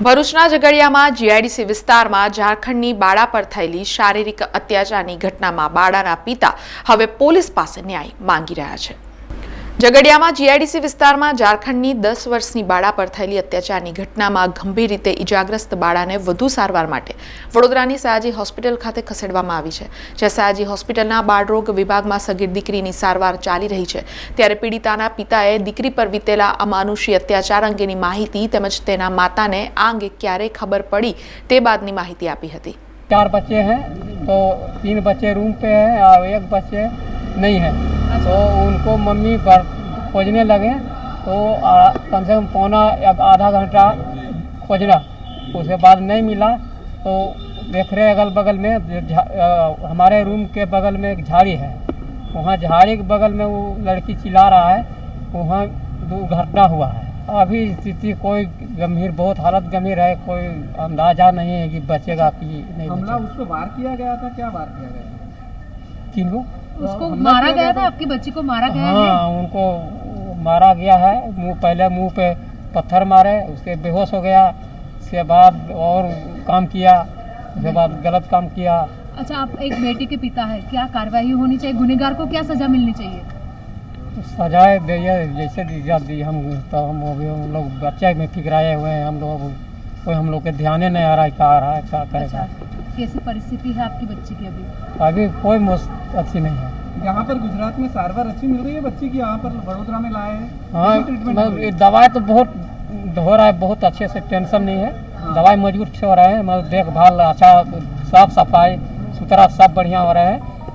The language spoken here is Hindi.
ભરૂચના ઝઘડિયામાં જીઆઈડીસી વિસ્તારમાં ઝારખંડની બાળા પર થયેલી શારીરિક અત્યાચારની ઘટનામાં બાળાના પિતા હવે પોલીસ પાસે ન્યાય માંગી રહ્યા છે. ઝઘડિયામાં જીઆઈડીસી વિસ્તારમાં ઝારખંડની દસ વર્ષની બાળા પર થયેલી અત્યાચારની ઘટનામાં ગંભીર રીતે ઇજાગ્રસ્ત બાળાને વધુ સારવાર માટે વડોદરાની સયાજી હોસ્પિટલ ખાતે ખસેડવામાં આવી છે જ્યાં સયાજી હોસ્પિટલના બાળરોગ વિભાગમાં સગીર દીકરીની સારવાર ચાલી રહી છે ત્યારે પીડિતાના પિતાએ દીકરી પર વીતેલા અમાનુષી અત્યાચાર અંગેની માહિતી તેમજ તેના માતાને આ અંગે ક્યારે ખબર પડી તે બાદની માહિતી આપી હતી चार बच्चे हैं तो तीन बच्चे रूम पे हैं और एक बच्चे नहीं है तो उनको मम्मी घर खोजने लगे तो आ, कम से कम पौना या आधा घंटा खोजना। उसके बाद नहीं मिला तो देख रहे अगल बगल में अ, हमारे रूम के बगल में एक झाड़ी है। वहाँ झाड़ी के बगल में वो लड़की चिल्ला रहा है वहाँ दुर्घटना हुआ है। अभी स्थिति कोई गंभीर बहुत हालत गंभीर है कोई अंदाज़ा नहीं है कि बचेगा कि नहीं हमला बचेगा। उस पर वार किया गया था क्या वार किया गया था? किनको उसको मारा गया था? आपकी बच्ची को मारा गया हाँ, है? हाँ उनको मारा गया है। मुँह पहले मुँह पे पत्थर मारे उसके बेहोश हो गया उसके बाद और काम किया उसके बाद गलत काम किया। अच्छा आप एक बेटी के पिता है। क्या कार्रवाई होनी चाहिए? गुनेगार को क्या सजा मिलनी चाहिए? सजाए दिए जैसे दी हम तो हम अभी हम लोग बच्चे में फिक्राए हुए हैं हम लोग कोई हम लोग के ध्यान ही नहीं आ रहा है क्या आ रहा है क्या अच्छा। करेगा कैसी परिस्थिति है आपकी बच्ची की अभी? अभी कोई मुस्त अच्छी नहीं है। यहाँ पर गुजरात में सारवार अच्छी मिल रही है बच्ची की? यहाँ पर वडोदरा में लाए हैं। हाँ मतलब? दवाई तो बहुत हो रहा है बहुत अच्छे से टेंशन नहीं है। हाँ। दवाई मज़बूत से हो रहा है मतलब देखभाल अच्छा साफ़ सफ़ाई सुथरा सब बढ़िया हो रहा है।